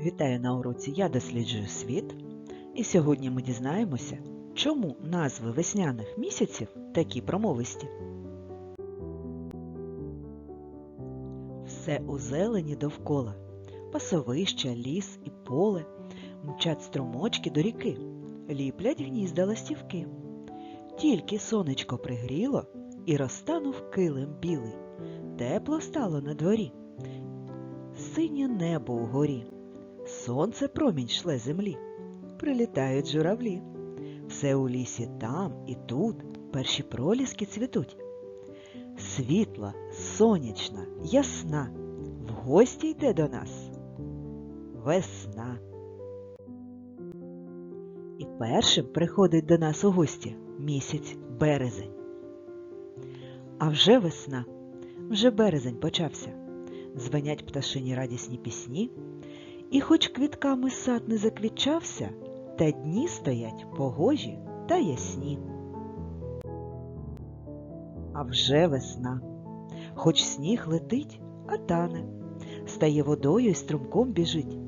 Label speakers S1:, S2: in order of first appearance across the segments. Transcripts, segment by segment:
S1: Вітаю на уроці Я досліджую світ. І сьогодні ми дізнаємося, чому назви весняних місяців такі промовисті. Все у зелені довкола, пасовища, ліс і поле, мчать струмочки до ріки, ліплять гнізда ластівки. Тільки сонечко пригріло і розтанув килим білий, тепло стало на дворі, синє небо угорі. Сонце промінь шле землі, прилітають журавлі. Все у лісі там і тут перші проліски цвітуть. Світла, сонячна, ясна, в гості йде до нас весна. І першим приходить до нас у гості місяць березень. А вже весна, вже березень почався. Дзвенять пташині радісні пісні. І хоч квітками сад не заквітчався, та дні стоять погожі та ясні. А вже весна, хоч сніг летить, а тане, стає водою і струмком біжить,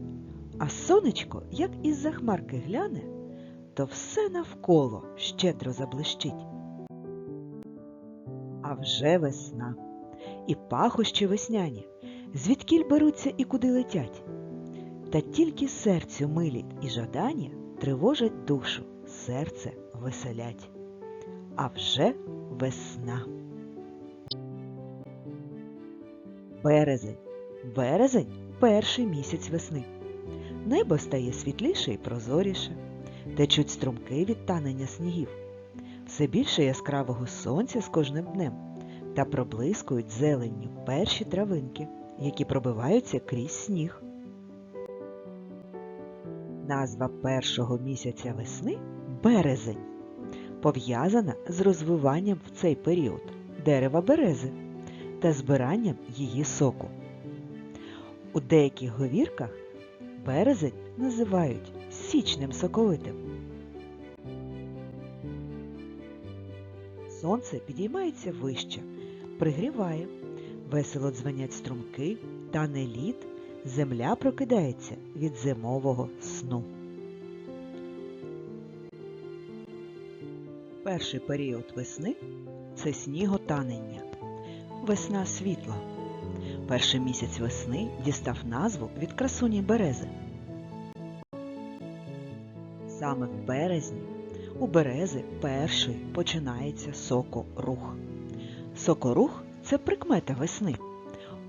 S1: а сонечко, як із-за хмарки гляне, то все навколо щедро заблищить. А вже весна, і пахощі весняні, звідкіль беруться і куди летять. Та тільки серцю милі і жадання тривожать душу, серце веселять. А вже весна. Березень. Березень перший місяць весни. Небо стає світліше і прозоріше, течуть струмки від танення снігів. Все більше яскравого сонця з кожним днем та проблискують зеленню перші травинки, які пробиваються крізь сніг. Назва першого місяця весни березень, пов'язана з розвиванням в цей період дерева берези та збиранням її соку. У деяких говірках березень називають січним соковитим. Сонце підіймається вище, пригріває, весело дзвенять струмки, тане лід, земля прокидається від зимового сну. Перший період весни це сніготанення. Весна світла. Перший місяць весни дістав назву від красуні берези. Саме в березні у берези перший починається сокорух. Сокорух це прикмета весни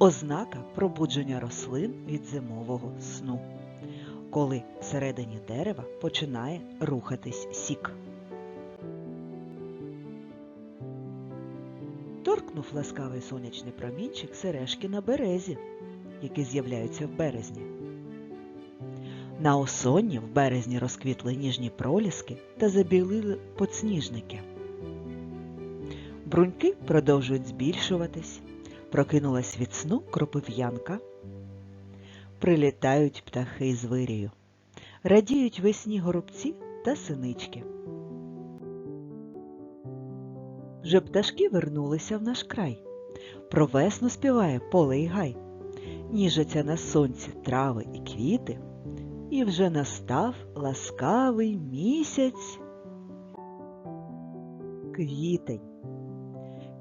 S1: ознака пробудження рослин від зимового сну, коли всередині дерева починає рухатись сік. Торкнув ласкавий сонячний промінчик сережки на березі, які з'являються в березні. На осонні в березні розквітли ніжні проліски та забілили подсніжники. Бруньки продовжують збільшуватись, Прокинулась від сну кропив'янка. Прилітають птахи з вирію, радіють весні горобці та синички. Вже пташки вернулися в наш край. Про весну співає поле й гай, ніжаться на сонці трави і квіти, і вже настав ласкавий місяць. Квітень.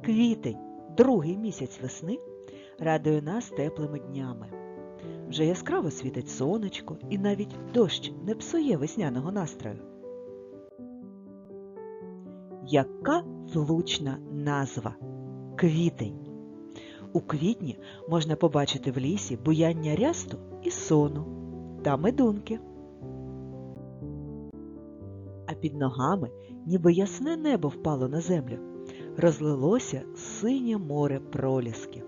S1: Квітень другий місяць весни радує нас теплими днями. Вже яскраво світить сонечко і навіть дощ не псує весняного настрою. Яка влучна назва квітень. У квітні можна побачити в лісі буяння рясту і сону та медунки. А під ногами ніби ясне небо впало на землю розлилося синє море пролісків.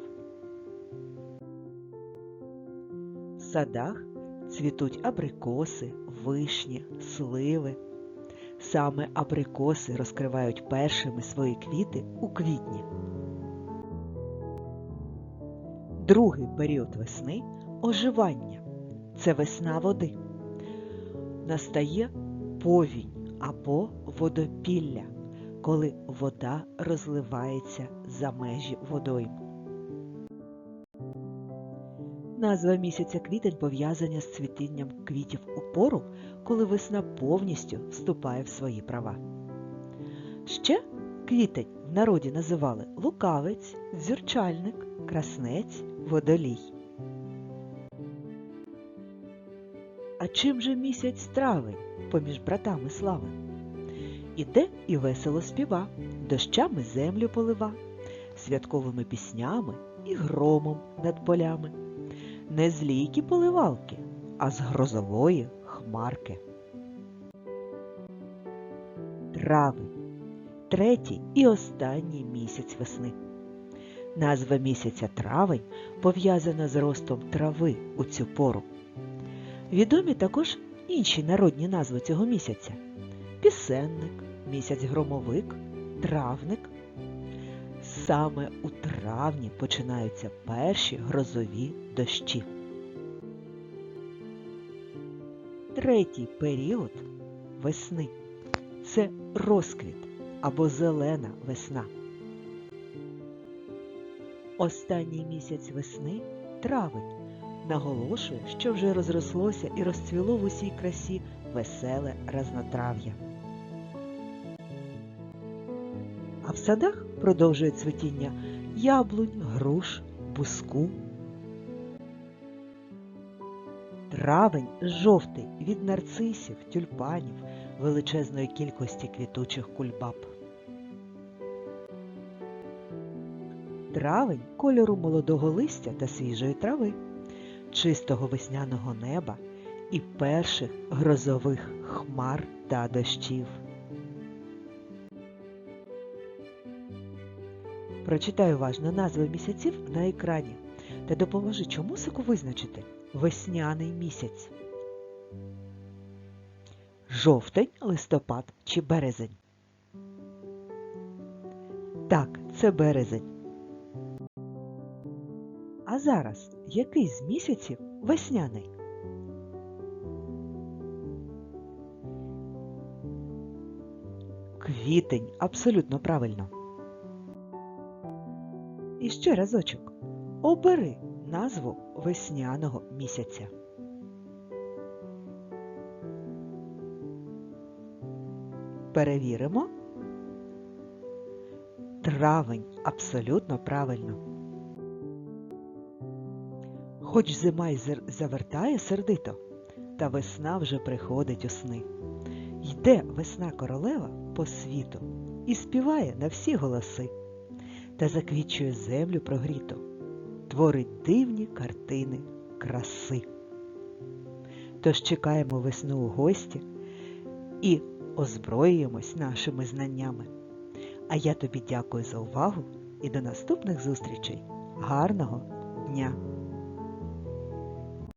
S1: В садах цвітуть абрикоси, вишні, сливи. Саме абрикоси розкривають першими свої квіти у квітні. Другий період весни оживання. Це весна води. Настає повінь або водопілля коли вода розливається за межі водойм. Назва місяця квітень пов'язана з цвітінням квітів у пору, коли весна повністю вступає в свої права. Ще квітень в народі називали лукавець, дзюрчальник, краснець, водолій. А чим же місяць травень поміж братами слави? Іде і весело співа, дощами землю полива, святковими піснями і громом над полями. Не з лійки поливалки, а з грозової хмарки. Травень третій і останній місяць весни. Назва місяця травень пов'язана з ростом трави у цю пору. Відомі також інші народні назви цього місяця пісенник, місяць громовик, травник. Саме у травні починаються перші грозові дощі. Третій період весни це розквіт або зелена весна. Останній місяць весни травень наголошує, що вже розрослося і розцвіло в усій красі веселе разнотрав'я. В садах продовжує цвітіння яблунь, груш, буску. Травень жовтий від нарцисів, тюльпанів, величезної кількості квітучих кульбаб. Травень кольору молодого листя та свіжої трави, чистого весняного неба і перших грозових хмар та дощів. Прочитай уважно назви місяців на екрані та допоможи чомусику визначити весняний місяць. Жовтень, листопад чи березень? Так, це березень. А зараз який з місяців весняний? Квітень, абсолютно правильно. І ще разочок. Обери назву весняного місяця. Перевіримо. Травень абсолютно правильно. Хоч зима й завертає сердито, та весна вже приходить у сни. Йде весна королева по світу і співає на всі голоси та заквічує землю прогріту, творить дивні картини краси. Тож чекаємо весну у гості і озброюємось нашими знаннями. А я тобі дякую за увагу і до наступних зустрічей. Гарного дня!